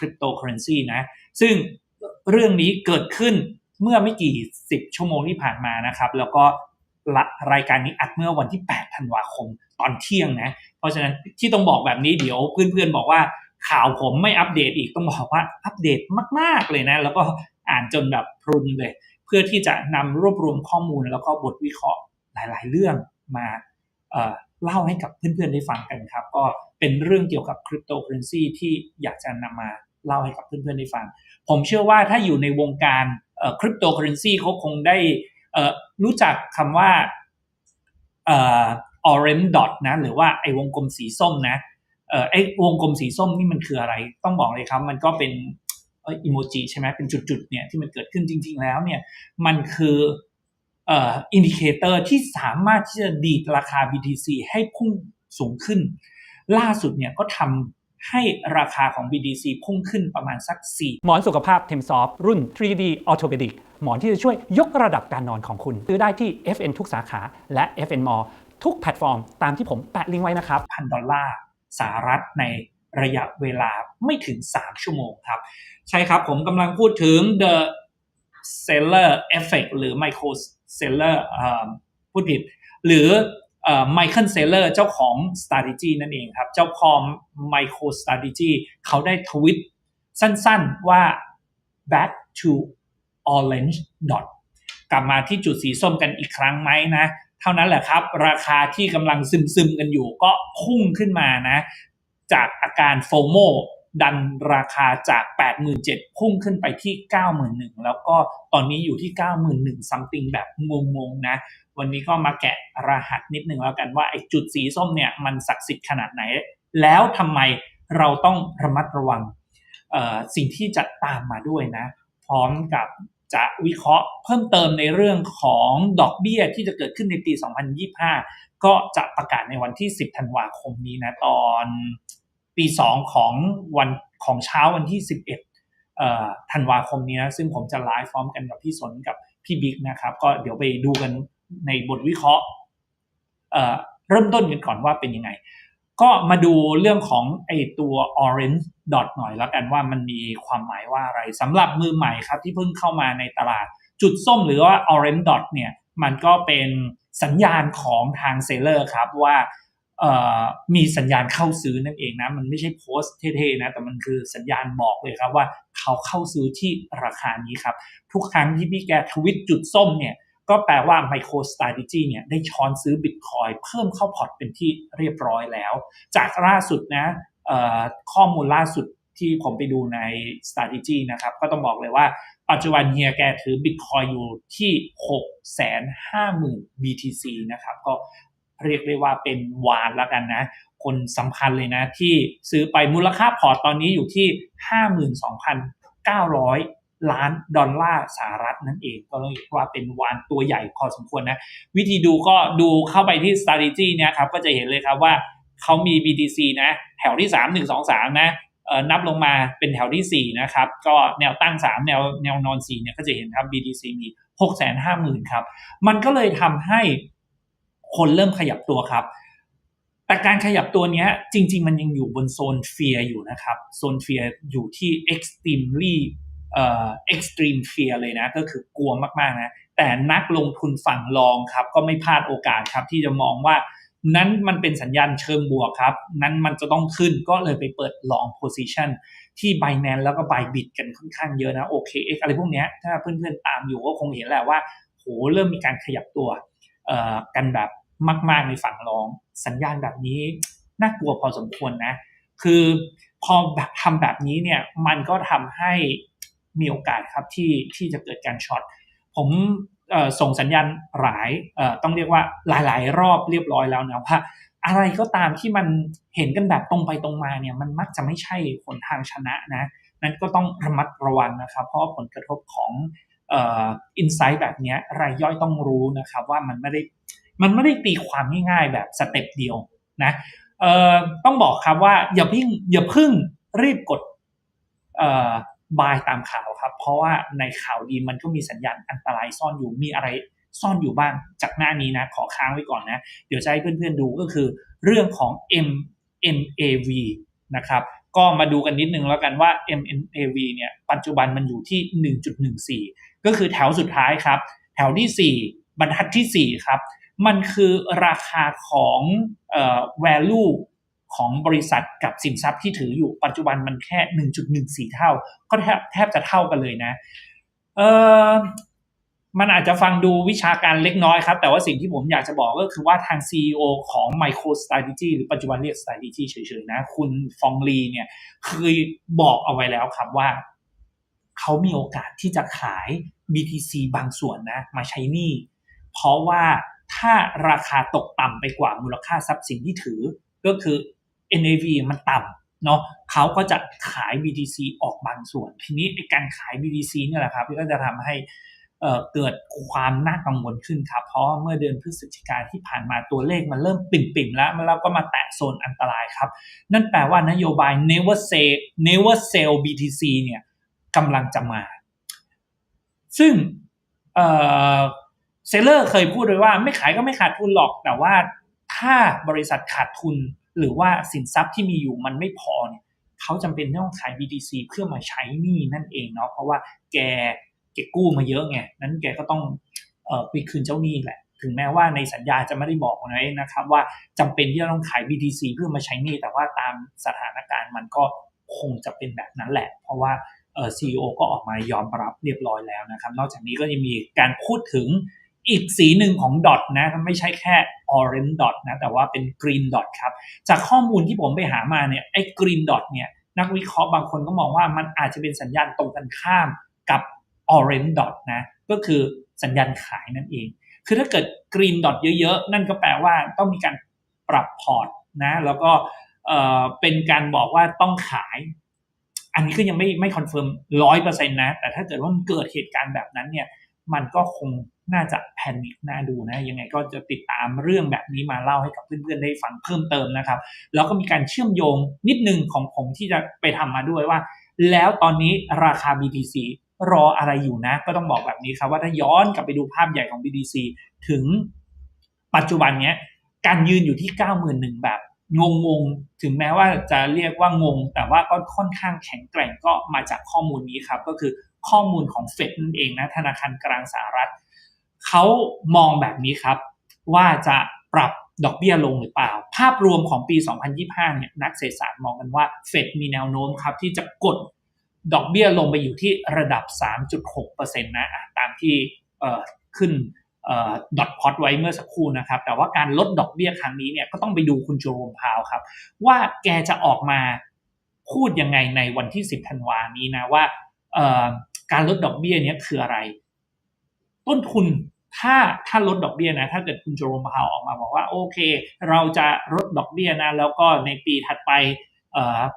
คริปโตเคอเรนซีนะ ซึ่งเรื่องนี้เกิดขึ้นเมื่อไม่กี่สิบชั่วโมงที่ผ่านมานะครับ แล้วก็รายการนี้อัดเมื่อวันที่ 8 ธันวาคมตอนเที่ยงนะ เพราะฉะนั้นที่ต้องบอกแบบนี้เดี๋ยวเพื่อนๆบอกว่าข่าวผมไม่อัปเดตอีกต้องบอกว่าอัปเดตมาก ๆเลยนะ แล้วก็อ่านจนแบบพรุนเลย เพื่อที่จะนำรวบรวมข้อมูลแล้วก็บทวิเคราะห์หลาย ๆ เรื่องมาเล่าให้กับเพื่อนๆได้ฟังกันครับ ก็เป็นเรื่องเกี่ยวกับคริปโตเคอเรนซีที่อยากจะนำมา เล่าให้กับเพื่อนๆได้ฟัง ผมเชื่อว่าถ้าอยู่ในวงการคริปโตเคอเรนซีเขาคงได้รู้จักคำว่า orange dot นะ หรือว่าไอ้วงกลมสีส้มนะไอ้วงกลมสีส้มนี่มันคืออะไร ต้องบอกเลยครับมันก็เป็นอิโมจิใช่ไหมเป็นจุดๆเนี่ยที่มันเกิดขึ้นจริง ๆ แล้วเนี่ยมันคืออ่ออินดิเคเตอร์ที่สามารถที่จะดีดราคา BTC ให้พุ่งสูงขึ้น ล่าสุดเนี่ยก็ทำ ให้ราคาของ BTC พุ่งขึ้นประมาณสัก 4 หมอนสุขภาพเทมซอฟรุ่น 3D Orthopedic หมอนที่จะช่วยยกระดับการนอนของคุณ ซื้อได้ที่ FN ทุกสาขาและ FN Mall ทุกแพลตฟอร์มตามที่ผมแปะลิงก์ไว้นะครับพันดอลลาร์สหรัฐในระยะเวลาไม่ถึง 3 ชั่วโมงครับ ใช่ครับผมกำลังพูดถึง the seller effect หรือ micro seller พูดผิด หรือ ไมเคิลเซเลอร์เจ้าของ strategy นั่นเองครับ เจ้าของ micro strategy เขาได้ทวิตสั้นๆว่า back to orange dot กลับมาที่จุดสีส้มกันอีกครั้งไหมนะ เท่านั้นแหละครับ ราคาที่กำลังซึมซึมกันอยู่ก็พุ่งขึ้นมานะ จากอาการโฟโมดันราคาจาก 87,000 พุ่งขึ้นไปที่ 91,000 แล้วก็ตอนนี้อยู่ที่ 91,000ซัมติงแบบงงๆนะ วันนี้ก็มาแกะรหัสนิดนึงแล้วกันว่าไอ้จุดสีส้มเนี่ยมันศักดิ์สิทธิ์ขนาดไหน แล้วทำไมเราต้องระมัดระวังสิ่งที่จะตามมาด้วยนะ พร้อมกับจะวิเคราะห์เพิ่มเติมในเรื่องของดอกเบี้ยที่จะเกิดขึ้นในปี 2025 ก็จะประกาศในวันที่ 10 ธันวาคมนี้นะ ตอนปี2ของวันของเช้าวันที่ 11 ธันวาคมนี้นะ ซึ่งผมจะไลฟ์พร้อมกันกับพี่สนกับพี่บิ๊กนะครับ ก็เดี๋ยวไปดูกัน ในบทวิเคราะห์เริ่มต้นกันก่อนว่าเป็นยังไง ก็มาดูเรื่องของไอตัว orange dot หน่อยแล้วกันว่ามันมีความหมายว่าอะไรสำหรับมือใหม่ครับที่เพิ่งเข้ามาในตลาด จุดส้มหรือว่า orange dot เนี่ยมันก็เป็นสัญญาณของทางเซลเลอร์ครับว่ามีสัญญาณเข้าซื้อนั่นเองนะ มันไม่ใช่โพสเท่ๆนะ แต่มันคือสัญญาณบอกเลยครับว่าเขาเข้าซื้อที่ราคานี้ครับ ทุกครั้งที่พี่แกทวิตจุดส้มเนี่ย ก็แปลว่า MicroStrategy เนี่ยได้ช้อนซื้อ Bitcoin เพิ่มเข้าพอร์ตเป็นที่เรียบร้อยแล้ว จากล่าสุดนะข้อมูลล่าสุดที่ผมไปดูใน strategy นะครับ ก็ต้องบอกเลยว่า ปัจจุบันเฮียแกถือ Bitcoin อยู่ที่ 650,000 BTC นะครับ ก็เรียกได้ว่าเป็นวานแล้วกันนะ คนสำคัญเลยนะ ที่ซื้อไปมูลค่าพอร์ตตอนนี้อยู่ที่ 52,900 ล้านดอลลาร์สหรัฐนั่นเองก็เรียกว่าเป็นวานตัวใหญ่พอสมควรนะ วิธีดูก็ดูเข้าไปที่ strategy เนี่ยครับก็จะเห็นเลยครับว่าเขามี BTC นะ แถวที่ 3 1 2 3 นะนับลงมาเป็นแถวที่ 4 นะครับ ก็แนวตั้ง 3 แนวแนวนอน 4 เนี่ยก็จะเห็นครับ BTC มี 6 5 0 0 0 0 ครับ มันก็เลยทำให้คนเริ่มขยับตัวครับ แต่การขยับตัวนี้จริง ๆ มันยังอยู่บนโซนเฟียอยู่นะครับ โซนเฟียอยู่ที่ extremely เอ่อ extreme fear เลยนะ ก็คือกลัวมากๆนะ แต่นักลงทุนฝั่งรองครับ ก็ไม่พลาดโอกาสครับ ที่จะมองว่านั้นมันเป็นสัญญาณเชิงบวกครับ นั้นมันจะต้องขึ้นก็เลยไปเปิด long position ที่ Binance แล้วก็ Bybit กันค่อนข้างเยอะนะ OKX อะไรพวกนี้ถ้าเพื่อนๆตามอยู่ก็คงเห็นแหละว่าโหเริ่มมีการขยับตัวกันแบบมากๆในฝั่งรอง สัญญาณแบบนี้น่ากลัวพอสมควรนะ คือพอแบบทำแบบนี้เนี่ยมันก็ทำให้ มีโอกาสครับที่ที่จะเกิดการช็อตผมส่งสัญญาณหลายต้องเรียกว่าหลาย ๆ รอบเรียบร้อยแล้วนะว่าอะไรก็ตามที่มันเห็นกันแบบตรงไปตรงมาเนี่ยมันมักจะไม่ใช่ผลทางชนะนะนั้นก็ต้องระมัดระวังนะครับ เพราะผลกระทบของอินไซต์แบบนี้รายย่อยต้องรู้นะครับว่ามันไม่ได้มันไม่ได้ตีความง่ายๆแบบสเต็ปเดียวนะต้องบอกครับว่าอย่าเพิ่งอย่าเพิ่งรีบกด บายตามข่าวครับ เพราะว่าในข่าวดีมันก็มีสัญญาณอันตรายซ่อนอยู่มีอะไรซ่อนอยู่บ้างจากหน้านี้นะ ขอค้างไว้ก่อนนะ เดี๋ยวจะให้เพื่อนๆดูก็คือ เรื่องของ M MAV นะครับก็มาดูกันนิดนึงแล้วกันว่า MNAV เนี่ยปัจจุบันมันอยู่ที่ 1.14 ก็คือแถวสุดท้ายครับ แถวที่ 4 บรรทัดที่ 4 ครับ มันคือราคาของเอ่อ value ของบริษัทกับสินทรัพย์ที่ถืออยู่ปัจจุบันมันแค่ 1.14 เท่า ก็แทบแทบจะเท่ากันเลยนะ เออมันอาจจะฟังดูวิชาการเล็กน้อยครับ แต่ว่าสิ่งที่ผมอยากจะบอกก็คือว่าทาง CEO ของ Micro Strategy หรือปัจจุบันเรียก Strategy เฉยๆนะ คุณฟองลีเนี่ยเคยบอกเอาไว้แล้วครับว่า เขามีโอกาสที่จะขาย BTC บางส่วนนะ มาใช้นี้เพราะว่าถ้าราคาตกต่ำไปกว่ามูลค่าทรัพย์สินที่ถือ ก็คือ NAV มันต่ำเนาะเขาก็จะขาย BTC ออกบางส่วน ทีนี้การขาย BTC เนี่ยแหละครับก็จะทำให้เอ่อเกิดความน่ากังวลขึ้นครับ เพราะเมื่อเดือนพฤศจิกาที่ผ่านมาตัวเลขมันเริ่มปิ่มๆแล้วแล้วก็มาแตะโซนอันตรายครับ นั่นแปลว่านโยบาย never sell never sell BTC เนี่ยกำลังจะมา ซึ่งเอ่อเซลเลอร์เคยพูดไว้ว่าไม่ขายก็ไม่ขาดทุนหรอก แต่ว่าถ้าบริษัทขาดทุน หรือว่าสินทรัพย์ที่มีอยู่มันไม่พอเนี่ยเขาจำเป็นต้องขาย BTC เพื่อมาใช้หนี้นั่นเองเนาะเพราะว่าแกแกกู้มาเยอะไงนั้นแกก็ต้องเอ่อไปคืนเจ้าหนี้แหละ ถึงแม้ว่าในสัญญาจะไม่ได้บอกไว้นะครับ ว่าจำเป็นที่จะต้องขาย BTC เพื่อมาใช้หนี้แต่ว่าตามสถานการณ์มันก็คงจะเป็นแบบนั้นแหละ เพราะว่าเอ่อ CEO ก็ออกมายอมรับเรียบร้อยแล้วนะครับ นอกจากนี้ก็ยังมีการพูดถึง อีกสีหนึ่งของดอทนะไม่ใช่แค่ orange dot นะแต่ว่าเป็น green dot ครับจากข้อมูลที่ผมไปหามาเนี่ยไอ้ green dot เนี่ยนักวิเคราะห์บางคนก็มองว่ามันอาจจะเป็นสัญญาณตรงกันข้ามกับ orange dot นะก็คือสัญญาณขายนั่นเอง คือถ้าเกิด green dot เยอะๆ นั่นก็แปลว่าต้องมีการปรับพอร์ตนะแล้วก็เอ่อเป็นการบอกว่าต้องขาย อันนี้ก็ยังไม่ไม่คอนเฟิร์มร้อยเปอร์เซ็นต์นะ แต่ถ้าเกิดว่ามันเกิดเหตุการณ์แบบนั้นเนี่ยมันก็คง น่าจะแพนิคน่าดูนะยังไงก็จะติดตามเรื่องแบบนี้มาเล่าให้กับเพื่อนๆได้ฟังเพิ่มเติมนะครับ แล้วก็มีการเชื่อมโยงนิดนึงของผมที่จะไปทำมาด้วยว่า แล้วตอนนี้ราคา BTC รออะไรอยู่นะ ก็ต้องบอกแบบนี้ครับว่าถ้าย้อนกลับไปดูภาพใหญ่ของ BTC ถึงปัจจุบันเนี้ยการยืนอยู่ที่ 91,000แบบงงงๆถึงแม้ว่าจะเรียกว่างง แต่ว่าก็ค่อนข้างแข็งแกร่งก็มาจากข้อมูลนี้ครับ ก็คือข้อมูลของเฟดนั่นเองนะธนาคารกลางสหรัฐ เขามองแบบนี้ครับ ว่าจะปรับดอกเบี้ยลงหรือเปล่า ภาพรวมของปี 2025 เนี่ยนักเศรษฐศาสตร์มองกันว่าเฟดมีแนวโน้มครับที่จะกดดอกเบี้ยลงไปอยู่ที่ระดับ 3.6%นะตามที่ขึ้นดอทพอตไว้เมื่อสักครู่นะครับ แต่ว่าการลดดอกเบี้ยครั้งนี้เนี่ยก็ต้องไปดูคุณโจโรมพาวครับ ว่าแกจะออกมาพูดยังไงในวันที่ 10 ธันวานี้นะว่าการลดดอกเบี้ยเนี่ยคืออะไร ต้นทุน ถ้าถ้าลดดอกเบี้ยนะ ถ้าเกิดคุณโจโรมพาวออกมาบอกว่าโอเค เราจะลดดอกเบี้ยนะ แล้วก็ในปีถัดไป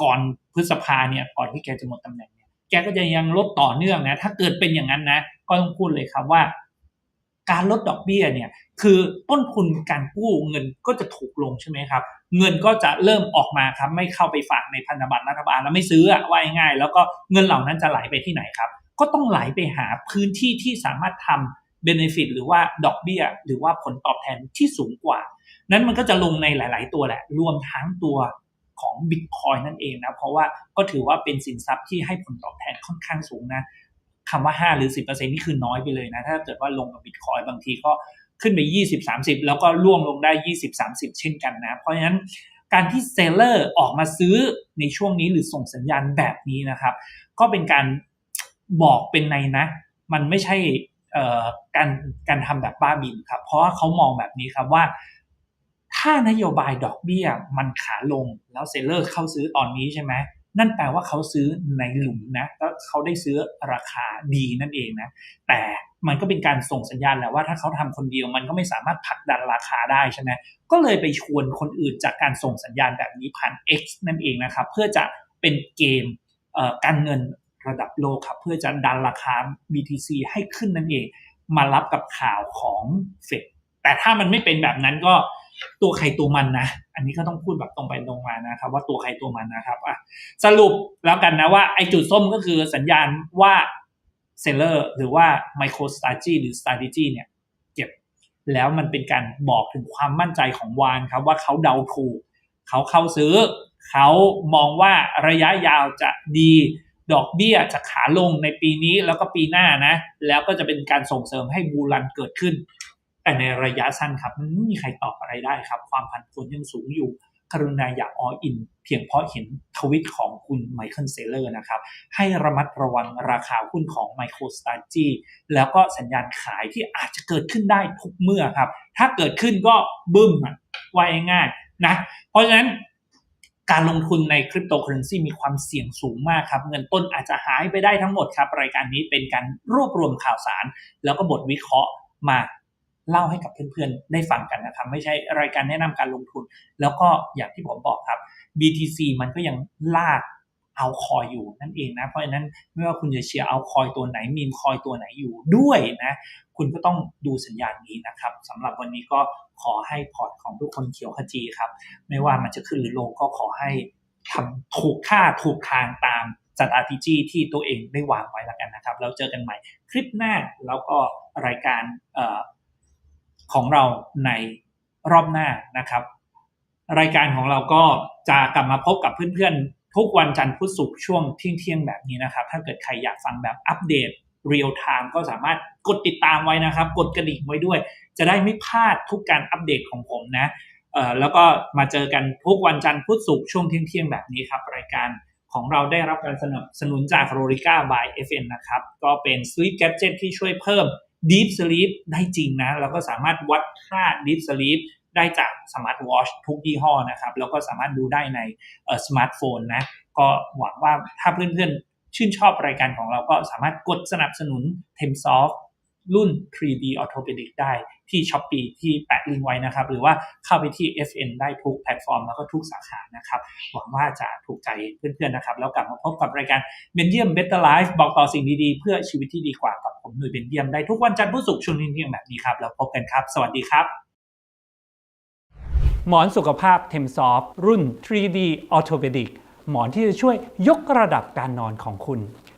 ก่อนพฤษภาเนี่ยก่อนที่แกจะหมดตำแหน่งเนี่ยแกก็จะยังลดต่อเนื่องนะ ถ้าเกิดเป็นอย่างนั้นนะ ก็ต้องพูดเลยครับว่า การลดดอกเบี้ยเนี่ย คือต้นทุนการกู้เงินก็จะถูกลงใช่ไหมครับ เงินก็จะเริ่มออกมาครับ ไม่เข้าไปฝากในพันธบัตรรัฐบาลแล้วไม่ซื้อว่ายง่าย แล้วก็เงินเหล่านั้นจะไหลไปที่ไหนครับ ก็ต้องไหลไปหาพื้นที่ที่สามารถทำ เบนฟิตหรือว่าดอกเบี้ยหรือว่าผลตอบแทนที่สูงกว่า นั้นมันก็จะลงในหลาย ๆ ตัวแหละ รวมทั้งตัวของบิตคอยนั่นเองนะ เพราะว่าก็ถือว่าเป็นสินทรัพย์ที่ให้ผลตอบแทนค่อนข้างสูงนะคำว่า 5 หรือ 10%นี่คือน้อยไปเลยนะ ถ้าเกิดว่าลงกับบิตคอยบางทีก็ขึ้นไป 20 30 แล้วก็ล่วงลงได้ 20 30 เช่นกันนะ เพราะฉะนั้นการที่เซลเลอร์ออกมาซื้อในช่วงนี้หรือส่งสัญญาณแบบนี้นะครับ ก็เป็นการบอกเป็นในนะ มันไม่ใช่ การการทำแบบบ้าบินครับ เพราะว่าเขามองแบบนี้ครับว่า ถ้านโยบายดอกเบี้ยมันขาลงแล้วเซลเลอร์เข้าซื้อตอนนี้ใช่ไหมนั่นแปลว่าเขาซื้อในหลุมนะแล้วเขาได้ซื้อราคาดีนั่นเองนะ แต่มันก็เป็นการส่งสัญญาณแหละว่าถ้าเขาทำคนเดียวมันก็ไม่สามารถผลักดันราคาได้ใช่ไหมก็เลยไปชวนคนอื่นจากการส่งสัญญาณแบบนี้ผ่าน X นั่นเองนะครับ เพื่อจะเป็นเกมการเงิน ระดับโลกครับเพื่อจะดันราคา BTC ให้ขึ้นนั่นเอง มารับกับข่าวของเฟดแต่ถ้ามันไม่เป็นแบบนั้นก็ตัวใครตัวมันนะ อันนี้ก็ต้องพูดแบบตรงไปตรงมานะครับ ว่าตัวใครตัวมันนะครับอะสรุปแล้วกันนะว่าไอจุดส้มก็คือสัญญาณว่าเซลเลอร์หรือว่า Micro Strategy หรือ Strategy เนี่ยเก็บแล้วมันเป็นการบอกถึงความมั่นใจของวานครับว่าเขาเดาถูกเขาเข้าซื้อ เขามองว่าระยะยาวจะดี ดอกเบี้ยจะขาลงในปีนี้แล้วก็ปีหน้านะ แล้วก็จะเป็นการส่งเสริมให้บูรันเกิดขึ้น แต่ในระยะสั้นครับมันไม่มีใครตอบอะไรได้ครับ ความผันผวนยังสูงอยู่กรุณาอย่าอออิน เพียงเพราะเห็นทวิตของคุณไมเคิลเซเลอร์นะครับ ให้ระมัดระวังราคาหุ้นของ MicroStrategy แล้วก็สัญญาณขายที่อาจจะเกิดขึ้นได้ทุกเมื่อครับ ถ้าเกิดขึ้นก็บึ้มว่าง่ายนะ เพราะฉะนั้น การลงทุนในคริปโตเคอเรนซีมีความเสี่ยงสูงมากครับ เงินต้นอาจจะหายไปได้ทั้งหมดครับ รายการนี้เป็นการรวบรวมข่าวสาร แล้วก็บทวิเคราะห์มาเล่าให้กับเพื่อนๆ ได้ฟังกันนะครับ ไม่ใช่รายการแนะนำการลงทุน แล้วก็อย่างที่ผมบอกครับ BTC มันก็ยังลาก เอาคอยอยู่นั่นเองนะ เพราะฉะนั้นไม่ว่าคุณจะเชียร์เอาคอยตัวไหนมีมคอยตัวไหนอยู่ด้วยนะ คุณก็ต้องดูสัญญาณนี้นะครับสำหรับวันนี้ก็ขอให้พอร์ตของทุกคนเขียวขจีครับ ไม่ว่ามันจะขึ้นหรือลงก็ขอให้ทำถูกค่าถูกทางตาม strategy ที่ตัวเองได้วางไว้แล้วกันนะครับ แล้วเจอกันใหม่คลิปหน้าแล้วก็รายการออของเราในรอบหน้านะครับ รายการของเราก็จะกลับมาพบกับเพื่อนๆ ทุกวันจันทร์พุธศุกร์ช่วงเที่ยงๆแบบนี้นะครับ ถ้าเกิดใครอยากฟังแบบอัปเดตเรียลไทม์ก็สามารถกดติดตามไว้นะครับ กดกระดิ่งไว้ด้วย จะได้ไม่พลาดทุกการอัปเดตของผมนะเอ่อแล้วก็มาเจอกันทุกวันจันทร์พุธศุกร์ช่วงเที่ยงๆแบบนี้ครับ รายการของเราได้รับการสนับสนุนจาก r o r i c a by FN นะครับ ก็เป็น Sleep Gadget ที่ช่วยเพิ่ม Deep Sleep ได้จริงนะ แล้วก็สามารถวัดค่า Deep Sleep ได้จากสมาร์ทวอชทุกยี่ห้อนะครับ แล้วก็สามารถดูได้ในสมาร์ทโฟนนะ ก็หวังว่าถ้าเพื่อนๆ ชื่นชอบรายการของเราก็สามารถกดสนับสนุน t e m s o f t รุ่น 3D Orthopedic ได้ที่ s h อ p e e ที่แปะลิงก์ไว้นะครับ หรือว่าเข้าไปที่ FN ได้ทุกแพลตฟอร์มแล้วก็ทุกสาขานะครับ หวังว่าจะถูกใจเพื่อนๆนะครับ แล้วกลับมาพบกับรายการเบนเยียม Better Life บอกต่อสิ่งดีๆ เพื่อชีวิตที่ดีกว่ากับผมหนุ่ยเบนเยียมได้ทุกวันจันทร์พุธศุกร์ช่วงเที่ยงแบบนี้ครับ แล้วพบกันครับ สวัสดีครับ หมอนสุขภาพ t e m s o f t รุ่น 3D Orthopedic หมอนที่จะช่วยยกระดับการนอนของคุณ